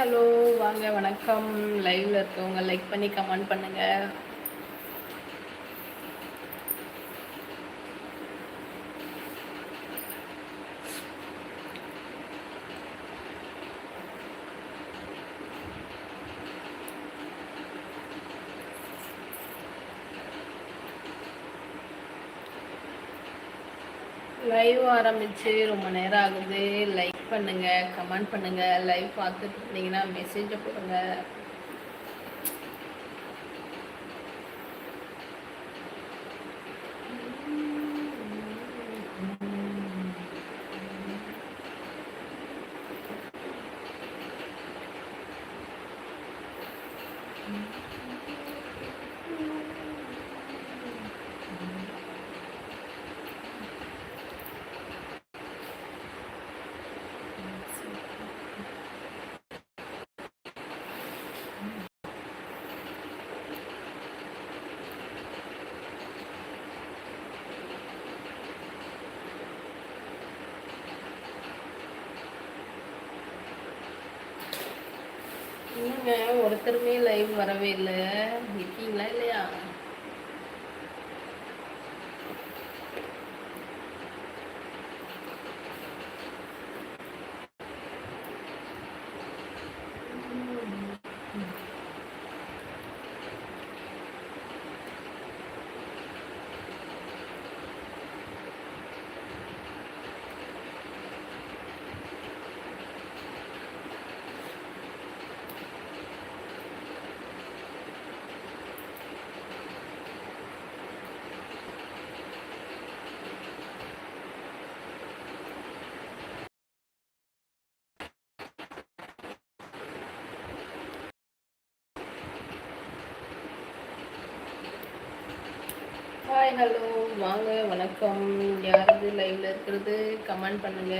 Hello வாங்க வணக்கம். லைவ்ல இருக்கவங்க லைக் பண்ணி கமெண்ட் பண்ணுங்க. லைவ் ஆரம்பிச்சு ரொம்ப நேரம் ஆகுது. லைக் பண்ணுங்கள் கமெண்ட் பண்ணுங்கள் லைவ் பார்த்துட்டு இருந்தீங்கன்னா மெசேஜை போடுங்க. என்னங்க ஒருத்தருமே லைவ் வரவே இல்லை. இருக்கீங்களா இல்லையா? Hi hello. வாங்க வணக்கம். யாராவது லைவ்ல இருக்கிறது? கமெண்ட் பண்ணுங்க.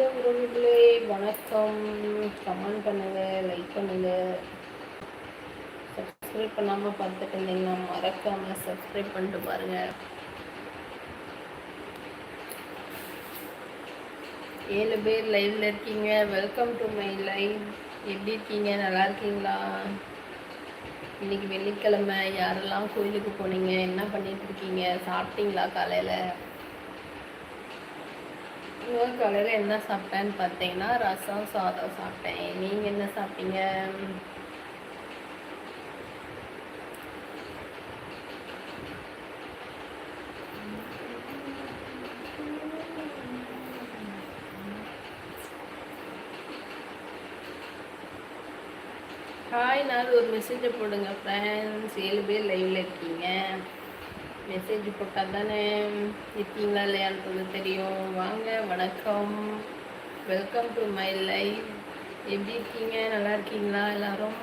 வாங்க உறவுகளே வணக்கம். கமெண்ட் பண்ணுங்க லைக் பண்ணுங்க. சப்ஸ்கிரைப் பண்ணாமல் பார்த்துட்டு இருந்தீங்கன்னா மறக்காம சப்ஸ்கிரைப் பண்ணிட்டு பாருங்க. ஏழு பேர் லைவ்ல இருக்கீங்க. வெல்கம் டு மை லைவ் எப்படி இருக்கீங்க? நல்லா இருக்கீங்களா? இன்னைக்கு வெள்ளிக்கிழமை. யாரெல்லாம் கோயிலுக்கு போனீங்க? என்ன பண்ணிட்டு இருக்கீங்க? சாப்பிட்டீங்களா காலையில? இன்னொரு காலையில் என்ன சாப்பிட்டேன்னு பார்த்தீங்கன்னா ரசம் சாதம் சாப்பிட்டேன். நீங்கள் என்ன சாப்பிட்டீங்க? ஹாய் நாள் ஒரு மெசேஜை போடுங்க ஃப்ரெண்ட்ஸ் ஏழு பேர் லைவில் இருக்கீங்க. மெசேஜ் போட்டால் தானே இருக்கீங்களா இல்லையான்றது தெரியும் வாங்க வணக்கம் வெல்கம் டு மை லைஃப் எப்படி இருக்கீங்க நல்லா இருக்கீங்களா எல்லாரும்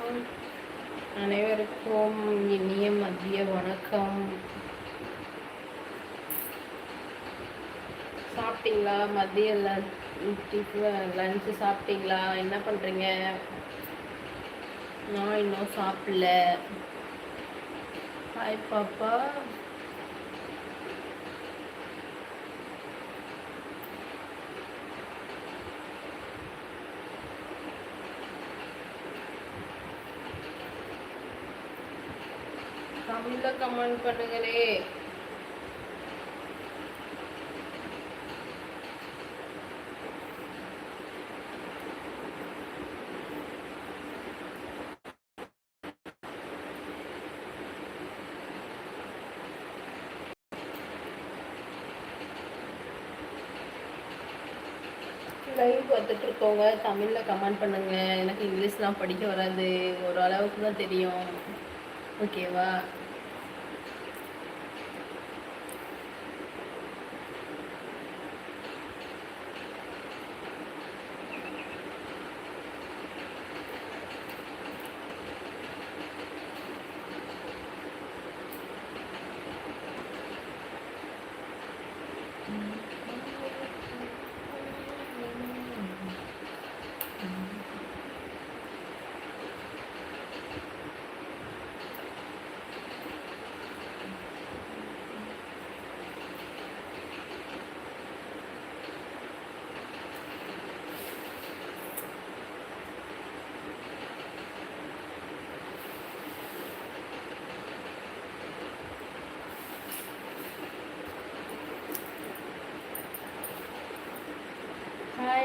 அனைவருக்கும் இனிய மதிய வணக்கம் சாப்பிட்டீங்களா மதிய லஞ்சு சாப்பிட்டீங்களா என்ன பண்ணுறீங்க நான் இன்னும் சாப்பிடல ஹாய் பாப்பா தமிழ்ல கமெண்ட் பண்ணுங்களே. லைவ் பார்த்துட்டு இருக்கவங்க தமிழில் கமெண்ட் பண்ணுங்க. எனக்கு இங்கிலீஷ்லாம் படிக்க வராது. ஓரளவுக்கு தான் தெரியும். ஓகேவா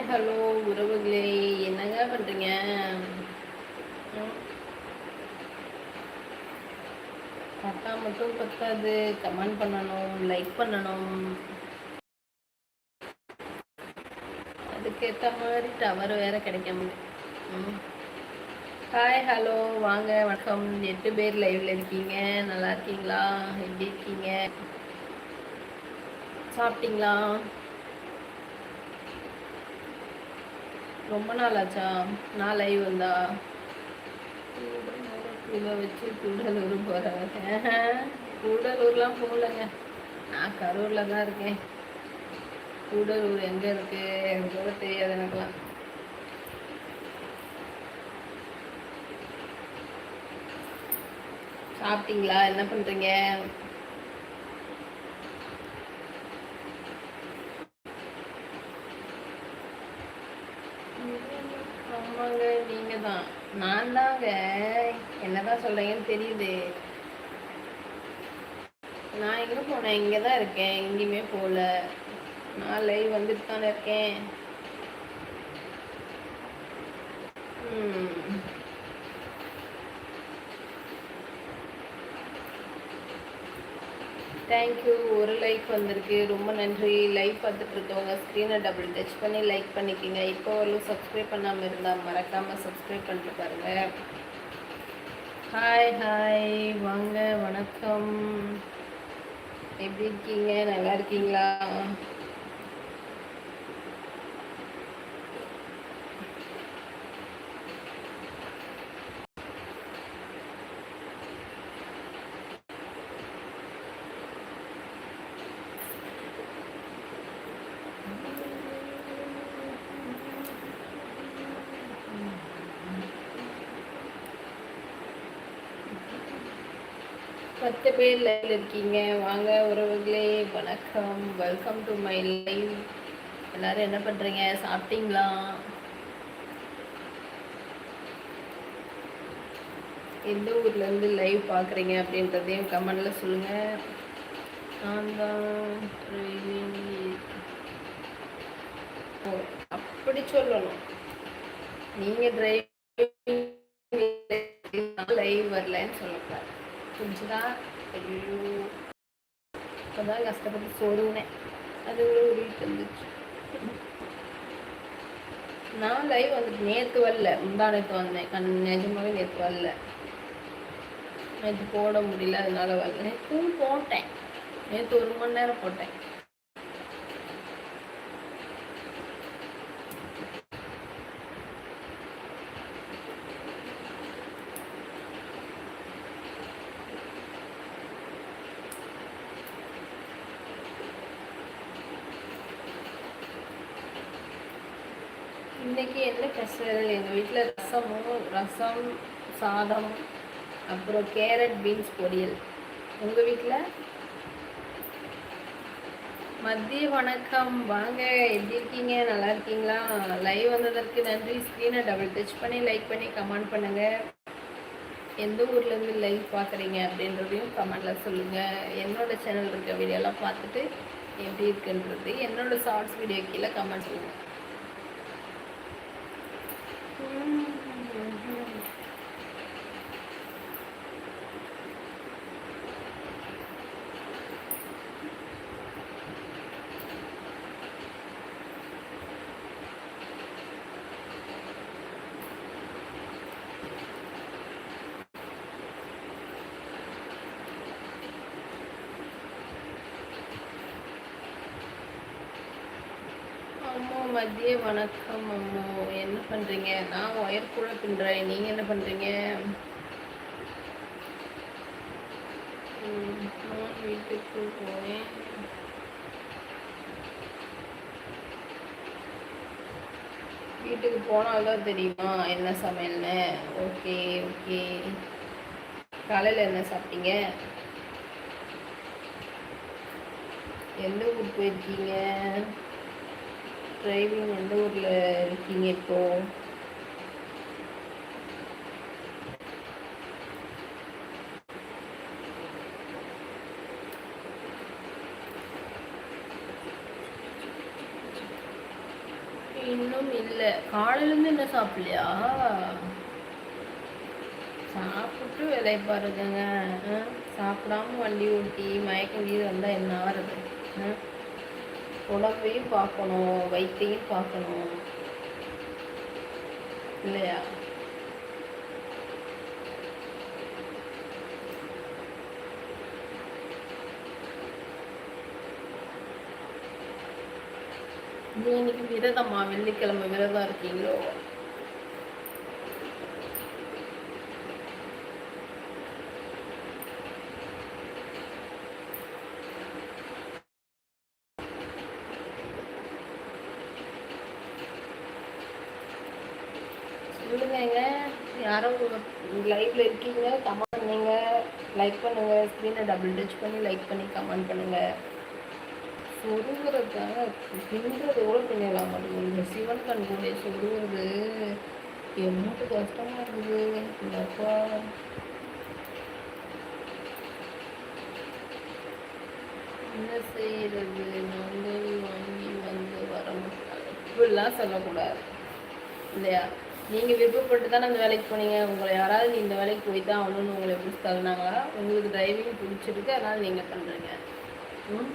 ஹாய் ஹலோ உறவுகளே என்னங்க பண்ணுறீங்க பார்த்தா மட்டும் பத்தாது. கமெண்ட் பண்ணணும் லைக் பண்ணணும். அதுக்கேற்ற மாதிரி டவர் வேற கிடைக்க முடியும் ஹாய் ஹலோ வாங்க வணக்கம். எட்டு பேர் லைவ்ல இருக்கீங்க. நல்லா இருக்கீங்களா? எப்படி இருக்கீங்க? சாப்பிட்டீங்களா? ரொம்ப நாள் ஆச்சா? நான் லைவ் வந்தா? இதை வச்சு கூடலூர் போகிறவங்க கூடலூர்லாம் போகலங்க. நான் கரூரில் தான் இருக்கேன். கூடலூர் எங்கே இருக்குது கூட தெரியாது எனக்குலாம் சாப்பிட்டீங்களா? என்ன பண்ணுறீங்க ஆமாங்க தான் நான் தாங்க என்னதான் சொல்றீங்கன்னு தெரியுது. நான் எங்கே போனேன் இங்கே தான் இருக்கேன். எங்கேயுமே போகல நான் லைவ் வந்துட்டு தானே இருக்கேன். ம். தேங்க்யூ ஒரு லைக் வந்திருக்கு. ரொம்ப நன்றி. லைக் பார்த்துட்டு இருக்கவங்க ஸ்க்ரீனை டபுள் டச் பண்ணி லைக் பண்ணிக்கிங்க. இப்போ வரலும் சப்ஸ்கிரைப் பண்ணாமல் இருந்தால் மறக்காமல் சப்ஸ்கிரைப் பண்ணிட்டு பாருங்கள் ஹாய் ஹாய் வாங்க வணக்கம். எப்படி இருக்கீங்க? நல்லா இருக்கீங்களா? பத்து பேர் லைவ் இருக்கீங்க. வாங்க உறவுகளே வணக்கம். வெல்கம் டு மை லைவ் எல்லாரும் என்ன பண்ணுறீங்க சாப்பிட்டீங்களா? எந்த ஊர்லேருந்து லைவ் பார்க்குறீங்க அப்படின்றதையும் கமெண்டில் சொல்லுங்கள் நான் தான் ஓ அப்படி சொல்லணும். நீங்கள் டிரைவிங் லைவ் வரலன்னு சொல்லக்கூடாது. புரிஞ்சுதா ஐயோ இப்போதான் கஷ்டப்பட்டு சொருனேன் அது ஒரு வீட்டு வந்துச்சு நான் லைவ் வந்துட்டு நேற்று வரல முந்தானத்து வந்தேன் கண் நிஜமாவே நேற்று வரல நேற்று போட முடியல அதனால வரல நேற்று போட்டேன் நேற்று ஒரு மணி நேரம் போட்டேன் இன்றைக்கி என்ன ஸ்பெஷல் எங்கள் வீட்டில் ரசமும் ரசம் சாதம் அப்புறம் கேரட் பீன்ஸ் பொரியல். உங்கள் வீட்டில் மதிய வணக்கம். வாங்க எப்படி இருக்கீங்க? நல்லா இருக்கீங்களா? லைவ் வந்ததற்கு நன்றி. ஸ்க்ரீனை டபுள் டச் பண்ணி லைக் பண்ணி கமெண்ட் பண்ணுங்கள் எந்த ஊர்லேருந்து லைவ் பார்க்குறீங்க அப்படின்றதையும் கமெண்டில் சொல்லுங்கள் என்னோடய சேனல் இருக்க வீடியோலாம் பார்த்துட்டு எப்படி இருக்குன்றது என்னோடய ஷார்ட்ஸ் வீடியோ கீழே கமெண்ட் சொல்லுங்கள் மதிய வணக்கம் அம்மோ என்ன பண்ணுறீங்க நான் ஒயர் கூட பின்னுறேன். நீங்கள் என்ன பண்ணுறீங்க நான் வீட்டுக்கு போனேன் வீட்டுக்கு போனால்தான் தெரியுமா? என்ன சமையல்னு? Okay okay. காலையில் என்ன சாப்பிட்டீங்க? எந்த ஊர் போயிருக்கீங்க? டிரைவிங் எந்த ஊரில் இருக்கீங்க இப்போ? இன்னும் இல்லை. காலையிலேருந்து என்ன சாப்பிடலையா? சாப்பிட்டு வேலையை பாருதுங்க சாப்பிடாம வண்டி ஓட்டி மயக்க வீடு வந்தால் என்ன ஆறுது? உடம்பையும் பார்க்கணும் வயிற்றையும் பார்க்கணும். இல்லையா? இன்னைக்கு விரதம்மா? வெள்ளிக்கிழமை விரதம் இருக்கீங்களோ சொல்லுங்க யாரும் லைவ்ல இருக்கீங்க கமெண்ட் பண்ணுங்க லைக் பண்ணுங்கள் ஸ்க்ரீனை டபுள் டச் பண்ணி லைக் பண்ணி கமெண்ட் பண்ணுங்கள் சொருங்கிறதுக்காக பின்றது கூட பின்னலாம் மாட்டேங்குது இந்த சிவன் கண் கூட சொருகிறது எவ்வளோ கஷ்டமாக இருக்குது. அப்பா. என்ன செய்கிறது நாங்கள் வாங்கி வந்து வர முடியாது இப்படிலாம் சொல்லக்கூடாது. இல்லையா? நீங்கள் விருப்பப்பட்டு தான் அந்த வேலைக்கு போனீங்க? உங்களை யாராவது நீ இந்த வேலைக்கு போய் தான் ஆகணும்னு உங்களை எப்படி தகுனாங்களா உங்களுக்கு டிரைவிங் பிடிச்சிருக்கு அதனால் நீங்கள் பண்ணுறீங்க ம்?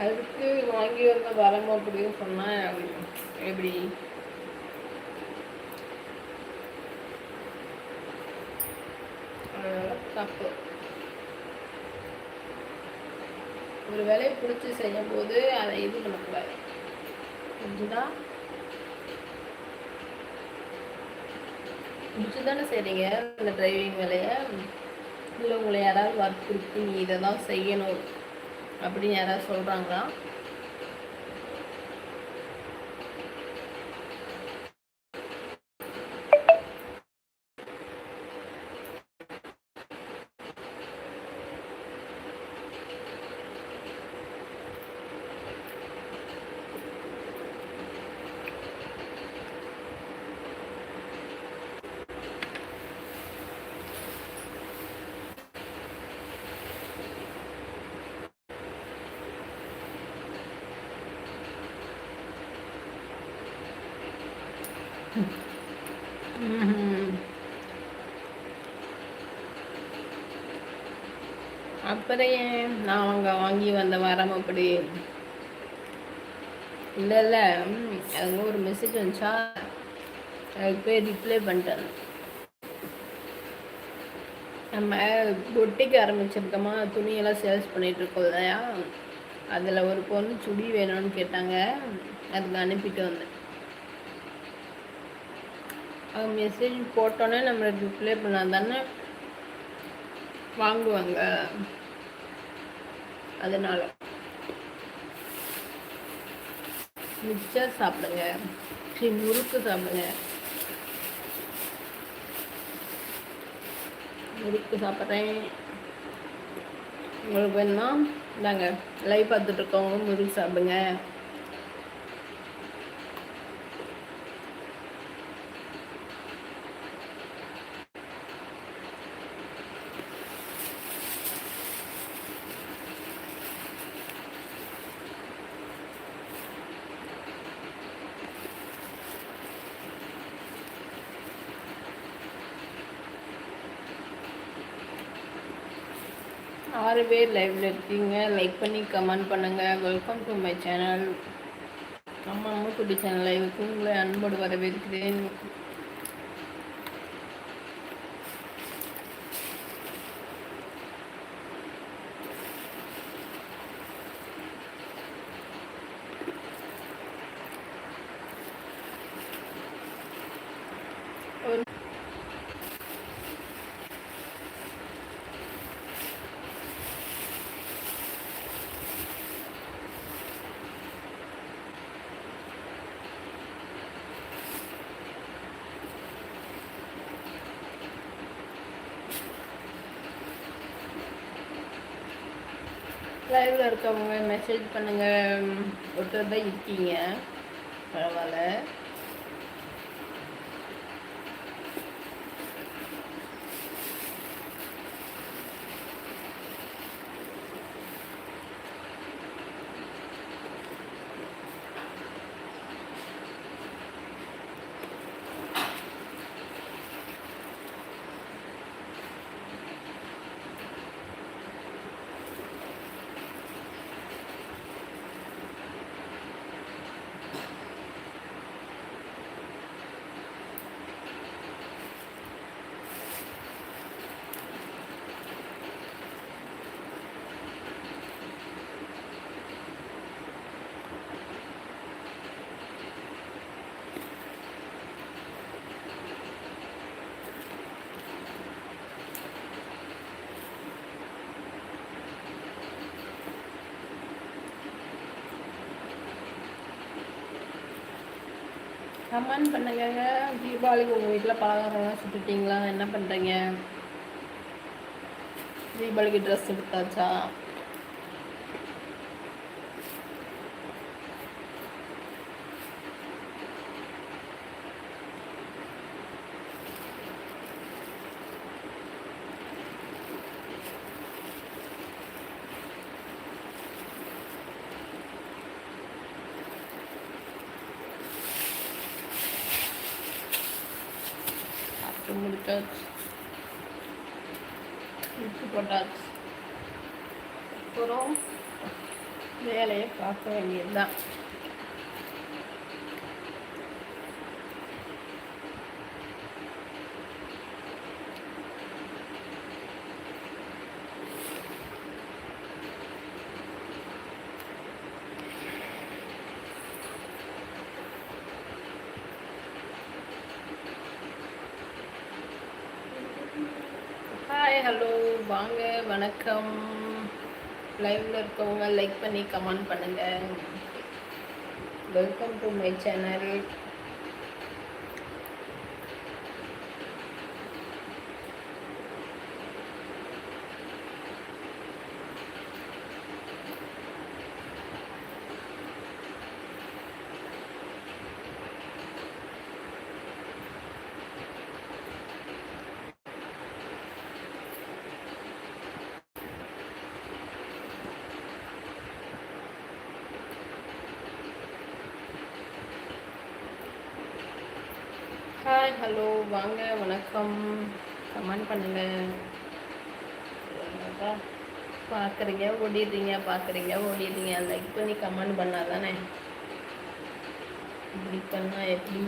அதுக்கு வாங்கி வந்த வரமோ அப்படின்னு சொன்னால் எப்படி? தப்பு. ஒரு வேலையை பிடிச்சி செய்யும் போது அதை இது பண்ணக்கூடாது புரிஞ்சுதா? பிடிச்சி தானே செய்கிறீங்க இந்த டிரைவிங் வேலையை? இல்லை உங்களை யாராவது ஒர்க் கொடுத்து நீ இதை தான் செய்யணும் அப்படின்னு யாராவது சொல்கிறாங்களா அப்புறம் ஏன் நான் அவங்க வாங்கி வந்த வரம் அப்படி. இல்லை இல்லை. அது ஒரு மெசேஜ் வந்துச்சா? அதுக்கு போய் ரிப்ளை பண்ணிட்டேன். நம்ம பொட்டிக்கு ஆரம்பிச்சிருக்கோமா? துணியெல்லாம் சேல்ஸ் பண்ணிகிட்டு இருக்கோம் இல்லையா? அதில் ஒரு பொண்ணு சுடி வேணும்னு கேட்டாங்க. அதுக்கு அனுப்பிட்டு வந்தேன். அவங்க மெசேஜ் போட்டோன்னே நம்மளுக்கு ரிப்ளை பண்ணால் தானே வாங்குவாங்க. அதனால். மிக்சர் சாப்பிடுங்க. சரி முறுக்கு சாப்பிடுங்க. முறுக்கு சாப்பிட்றேன். உங்களுக்கு வேணுமா இந்தாங்க லைவ் பார்த்துட்டு இருக்கவங்க முறுக்கு சாப்பிடுங்க. ஆறு பேர் லைவ்ல இருக்கீங்க. லைக் பண்ணி கமெண்ட் பண்ணுங்கள் வெல்கம் டு மை சேனல் அம்மா அம்மா குட்டி சேனல் லைவுக்கு உங்களை அன்போடு வரவேற்கிறேன். லைவில் இருக்கவங்க மெசேஜ் பண்ணுங்கள் ஒருத்தர் தான் இருக்கீங்க. பரவாயில்ல. கமெண்ட் பண்ணுங்க. தீபாவளிக்கு உங்கள் வீட்டில் பலகாரம்லாம் சுட்டுட்டீங்களா? என்ன பண்ணுறீங்க தீபாவளிக்கு ட்ரெஸ் எடுத்தாச்சா சாப்பிட்டு முடிச்சாச்சு விட்டு போட்டாச்சு. அப்புறம் வேலையை பார்க்க வேண்டியதுதான். வணக்கம். லைவ்ல இருக்கவங்க லைக் பண்ணி கமெண்ட் பண்ணுங்க. Welcome to my channel hi hello வாங்க வணக்கம். கமெண்ட் பண்ணுங்க. பார்க்குறீங்க ஓடிடுறீங்க பார்க்குறீங்க ஓடிடுறீங்க. லைக் பண்ணி கமெண்ட் பண்ணால் தானே இப்படி பண்ணால் எப்படி?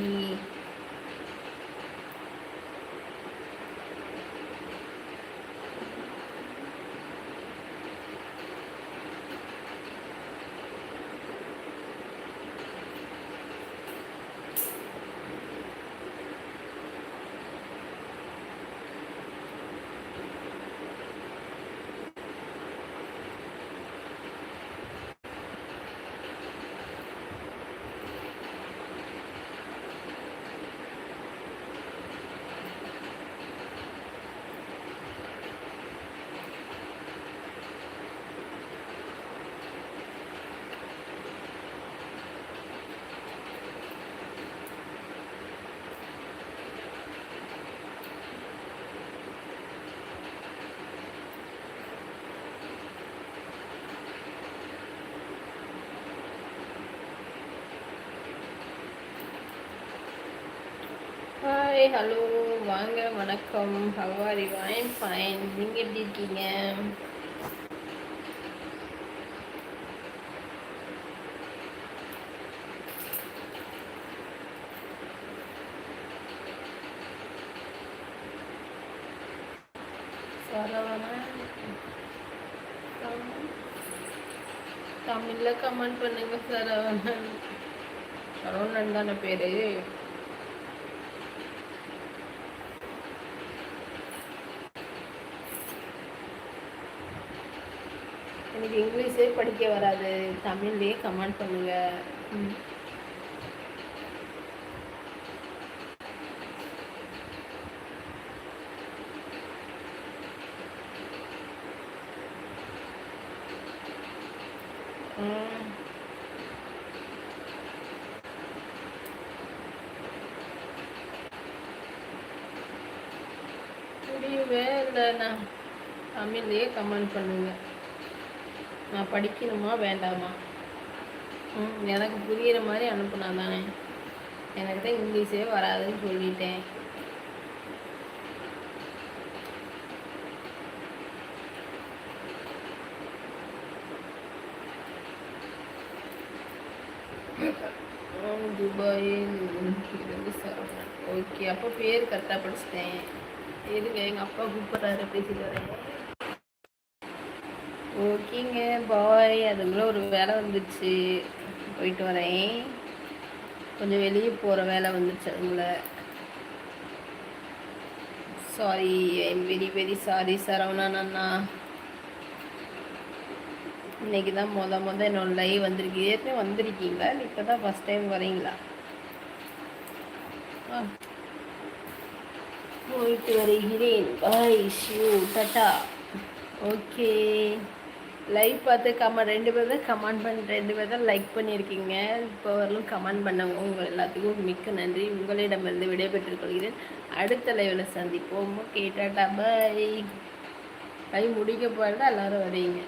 ஹாய் ஹலோ வாங்க வணக்கம். ஹவாரி வாயின் ஃபைன் நீங்கள் எப்படி இருக்கீங்க? சரவணன் தமிழில் கமெண்ட் பண்ணுங்க சரவணன் சரவணன் தானே பேர்? உங்களுக்கு இங்கிலீஷே படிக்க வராது. தமிழ்லேயே கமெண்ட் பண்ணுங்க. ம். இல்லை புரியவே இல்லைண்ணா. தமிழ்லேயே கமெண்ட் பண்ணுங்கள் நான் படிக்கணுமா? வேண்டாமா? ம் எனக்கு புரிகிற மாதிரி அனுப்புனா தானே. எனக்கு தான் இங்கிலீஷே வராதுன்னு சொல்லிட்டேன். ம், இருந்து சரவணன் ஓகே அப்போ பேர் கரெக்டாக படிச்சிட்டேன். எதுங்க எங்கள் அப்பா கூப்பிட்றாரு பேசிட்டு வரேன். ஓகேங்க பாய் அதுங்களும் ஒரு வேலை வந்துச்சு. போயிட்டு வரேன். கொஞ்சம் வெளியே போகிற வேலை வந்துச்சு அதுங்கள. Sorry I'm very very sorry Saravanan அண்ணா. இன்னைக்கு தான் மொத மொதல் என்னோடய லைவ் வந்திருக்கு. ஏற்கனவே வந்திருக்கீங்களா? இப்போ தான் ஃபஸ்ட் டைம் வரீங்களா போயிட்டு வருகிறேன். Bye see you tata okay like பார்த்து கமெண்ட் ரெண்டு பேர் தான் கமெண்ட் பண்ண ரெண்டு பேர் தான் லைக் பண்ணியிருக்கீங்க. இப்போ வரலும் கமெண்ட் பண்ணவங்க உங்கள் எல்லாத்துக்கும் மிக்க நன்றி. உங்களிடமிருந்து விடைபெற்றுக் கொள்கிறேன். அடுத்த லைவில் சந்திப்போம். ஓகே டாட்டா பாய் பை முடிக்க போகிறதா எல்லோரும் வரீங்க.